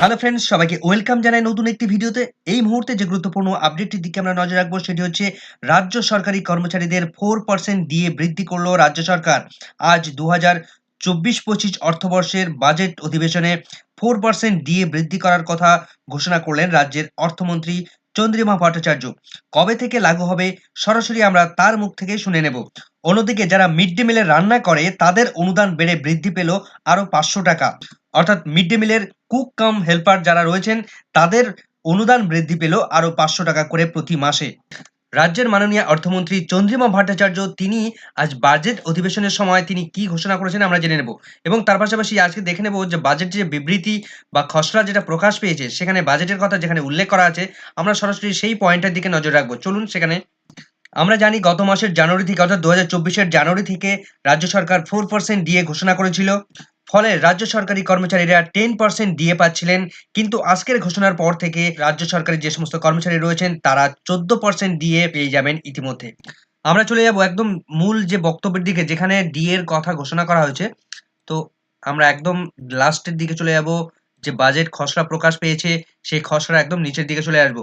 Hello friends সবাইকে welcome জানাই নতুন একটি ভিডিওতে। এই মুহূর্তে যে গুরুত্বপূর্ণ আপডেটটির দিকে আমরা নজর রাখব, সেটি হচ্ছে রাজ্য সরকারি কর্মচারীদের ফোর পার্সেন্ট দিয়ে বৃদ্ধি করল রাজ্য সরকার। আজ দু হাজার চব্বিশ পঁচিশ অর্থবর্ষের বাজেট অধিবেশনে ফোর পার্সেন্ট দিয়ে বৃদ্ধি করার কথা ঘোষণা করলেন রাজ্যের অর্থমন্ত্রী চন্দ্রিমা ভট্টাচার্য। কবে থেকে লাগু হবে সরাসরি আমরা তার মুখ থেকে শুনে নেব। অন্যদিকে যারা মিড ডে মিলে রান্না করে, তাদের অনুদান বেড়ে বৃদ্ধি পেল আরও পাঁচশো টাকা। অর্থাৎ মিড ডে মিলের কুক কাম হেল্পার যারা রয়েছেন, তাদের অনুদান বৃদ্ধি পেল আরও পাঁচশো টাকা করে প্রতি মাসে। রাজ্যের মাননীয় অর্থমন্ত্রী চন্দ্রিমা ভট্টাচার্য, তিনি আজ বাজেট অধিবেশনের সময় তিনি কি ঘোষণা করেছেন আমরা জেনে নেব। এবং তার পাশাপাশি আজকে দেখে নেব যে বাজেট যে বিবৃতি বা খসড়া যেটা প্রকাশ পেয়েছে, সেখানে বাজেটের কথা যেখানে উল্লেখ করা আছে, আমরা সরাসরি সেই পয়েন্টের দিকে নজর রাখব। চলুন সেখানে। আমরা জানি গত মাসের জানুয়ারি থেকে অর্থাৎ দু হাজার চব্বিশের জানুয়ারি থেকে রাজ্য সরকার ফোর পার্সেন্ট দিয়ে ঘোষণা করেছিল। ফলে রাজ্য সরকারি কর্মচারীরা টেন পার্সেন্ট দিয়ে পাচ্ছিলেন। কিন্তু আজকের ঘোষণার পর থেকে রাজ্য সরকারি যে সমস্ত কর্মচারী রয়েছেন, তারা চোদ্দ পার্সেন্ট দিয়ে পেয়ে যাবেন ইতিমধ্যে। আমরা চলে যাব একদম মূল যে বক্তব্যের দিকে, যেখানে ডি এর কথা ঘোষণা করা হয়েছে। তো আমরা একদম লাস্টের দিকে চলে যাব। যে বাজেট খসড়া প্রকাশ পেয়েছে, সেই খসড়া একদম নিচের দিকে চলে আসব।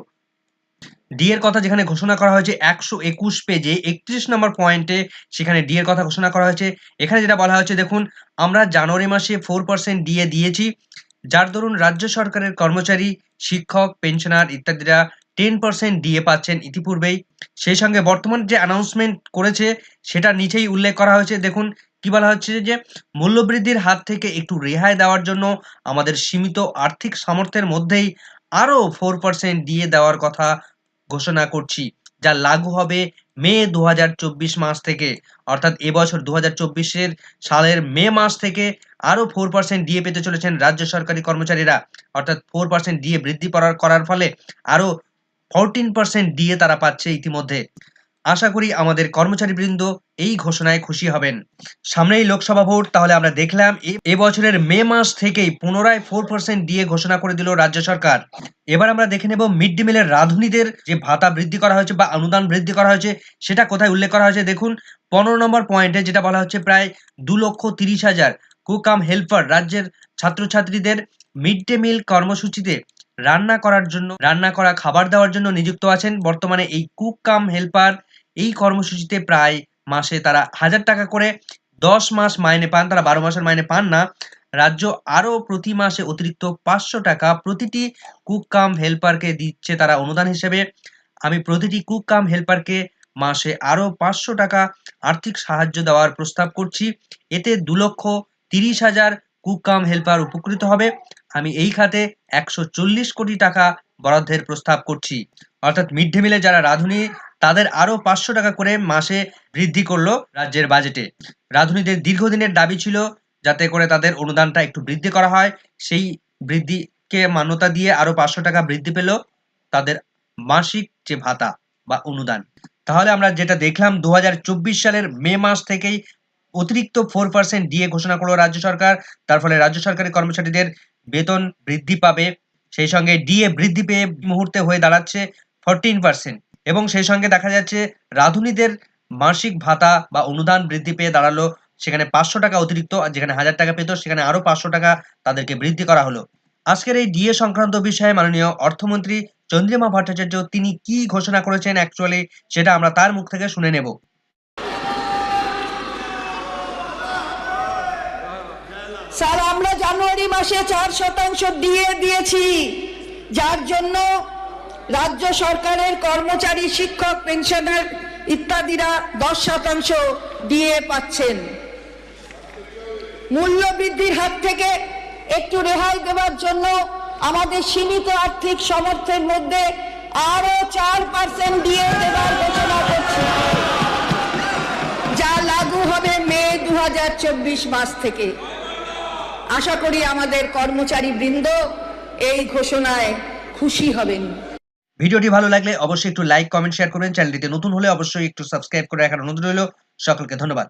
ডি এর কথা যেখানে ঘোষণা করা হয়েছে একশো একুশ পেজে, একত্রিশ নম্বর পয়েন্টে সেখানে ডি এর কথা ঘোষণা করা হয়েছে। এখানে যেটা বলা হয়েছে, দেখুন, আমরা জানুয়ারি মাসে ফোর পার্সেন্ট ডিএ দিয়েছি। যার দরুন রাজ্য সরকারের কর্মচারী, শিক্ষক পেনশনার ইত্যাদিরা টেন পার্সেন্ট ডিএ পাচ্ছেন ইতিপূর্বেই। সেই সঙ্গে বর্তমান যে অ্যানাউন্সমেন্ট করেছে, সেটা নিচেই উল্লেখ করা হয়েছে। দেখুন, কি বলা হচ্ছে যে, মূল্যবৃদ্ধির হাত থেকে একটু রেহাই দেওয়ার জন্য আমাদের সীমিত আর্থিক সামর্থ্যের মধ্যেই আরও ফোর পার্সেন্ট দিয়ে দেওয়ার কথা ঘোষণা করছি, যা লাগু হবে মে দু হাজার চব্বিশ মাস থেকে। অর্থাৎ এবছর দু হাজার সালের মে মাস থেকে আরও ফোর পার্সেন্ট ডিএ পেতে চলেছেন রাজ্য সরকারি কর্মচারীরা। অর্থাৎ ফোর পার্সেন্ট ডিএ বৃদ্ধি করার করার ফলে আরও ফোরটিন পার্সেন্ট ডিএ তারা পাচ্ছে ইতিমধ্যে। আশা করি আমাদের কর্মচারীবৃন্দ এই ঘোষণায় খুশি হবেন। সামনেই লোকসভা ভোট, তাহলে আমরা দেখলাম এবছরের মে মাস থেকেই পুনরায় ফোর পার্সেন্ট দিয়ে ঘোষণা করে দিল রাজ্য সরকার। এবার আমরা দেখে নেব মিড ডে মিলের রাঁধুনিদের যে ভাতা বৃদ্ধি করা হয়েছে বা অনুদান বৃদ্ধি করা হয়েছে, সেটা কোথায় উল্লেখ করা হয়েছে দেখুন। পনেরো নম্বর পয়েন্টে যেটা বলা হচ্ছে প্রায় দু লক্ষ তিরিশ হাজার কুকাম হেল্পার রাজ্যের ছাত্রছাত্রীদের মিড ডে মিল কর্মসূচিতে রান্না করার জন্য, রান্না করা, খাবার দেওয়ার জন্য নিযুক্ত আছেন। বর্তমানে এই কুক কাম হেল্পার এই কর্মসূচিতে প্রায় মাসে তারা হাজার টাকা করে দশ মাস মাইনে পান, তারা বারো মাসের মাইনে পান না। রাজ্য আরও প্রতি মাসে অতিরিক্ত পাঁচশো টাকা প্রতিটি কুক কাম হেল্পারকে দিচ্ছে তারা অনুদান হিসেবে। আমি প্রতিটি কুক কাম হেল্পারকে মাসে আরও পাঁচশো টাকা আর্থিক সাহায্য দেওয়ার প্রস্তাব করছি। এতে দু লক্ষ তিরিশ হাজার কুক কাম হেল্পার উপকৃত হবে। আমি এই খাতে একশো চল্লিশ কোটি টাকা বরাদ্দের প্রস্তাব করছি। অর্থাৎ মিড ডে মিলে যারা রাঁধুনি তাদের আরও পাঁচশো টাকা করে মাসে বৃদ্ধি করল রাজ্যের বাজেটে রাঁধুনিদের দীর্ঘদিনের দাবি ছিল যাতে করে তাদের অনুদানটা একটু বৃদ্ধি করা হয়। সেই বৃদ্ধিকে মান্যতা দিয়ে আরও পাঁচশো টাকা বৃদ্ধি পেল তাদের মাসিক যে ভাতা বা অনুদান। তাহলে আমরা যেটা দেখলাম দু হাজার চব্বিশ সালের মে মাস থেকেই অতিরিক্ত ফোর পার্সেন্ট দিয়ে ঘোষণা করল রাজ্য সরকার। তার ফলে রাজ্য সরকারি কর্মচারীদের বেতন বৃদ্ধি পাবে। সেই সঙ্গে ডিএ বৃদ্ধি পেয়ে মুহূর্তে হয়ে দাঁড়াচ্ছে ফোরটিন পার্সেন্ট এবং সেই সঙ্গে দেখা যাচ্ছে রাঁধুনিদের মাসিক ভাতা বা অনুদান বৃদ্ধি পেয়ে দাঁড়াল। সেখানে পাঁচশো টাকা অতিরিক্ত যেখানে হাজার টাকা পেত, সেখানে আরও পাঁচশো টাকা তাদেরকে বৃদ্ধি করা হলো। আজকের এই ডিএ সংক্রান্ত বিষয়ে মাননীয় অর্থমন্ত্রী চন্দ্রিমা ভট্টাচার্য তিনি কি ঘোষণা করেছেন অ্যাকচুয়ালি সেটা আমরা তার মুখ থেকে শুনে নেব। স্যার, আমরা জানুয়ারি মাসে চার শতাংশ দিয়ে দিয়েছি। যার জন্য রাজ্য সরকারের কর্মচারী, শিক্ষক, পেনশনার ইত্যাদিরা দশ শতাংশ দিয়ে পাচ্ছেন। মূল্য বৃদ্ধির হাত থেকে একটু রেহাই দেওয়ার জন্য আমাদের সীমিত আর্থিক সামর্থ্যের মধ্যে আরও চার পার্সেন্ট দিয়ে দেওয়ার ঘোষণা করছি। যা লাগু হবে মে দু হাজার চব্বিশ মাস থেকে। আশা করি আমাদের কর্মচারী বৃন্দ এই ঘোষণায় খুশি হবেন। ভিডিওটি ভালো লাগলে অবশ্যই একটু লাইক কমেন্ট শেয়ার করবেন। চ্যানেলটিতে নতুন হলে অবশ্যই একটু সাবস্ক্রাইব করে রাখার অনুরোধ রইল। সকলকে ধন্যবাদ।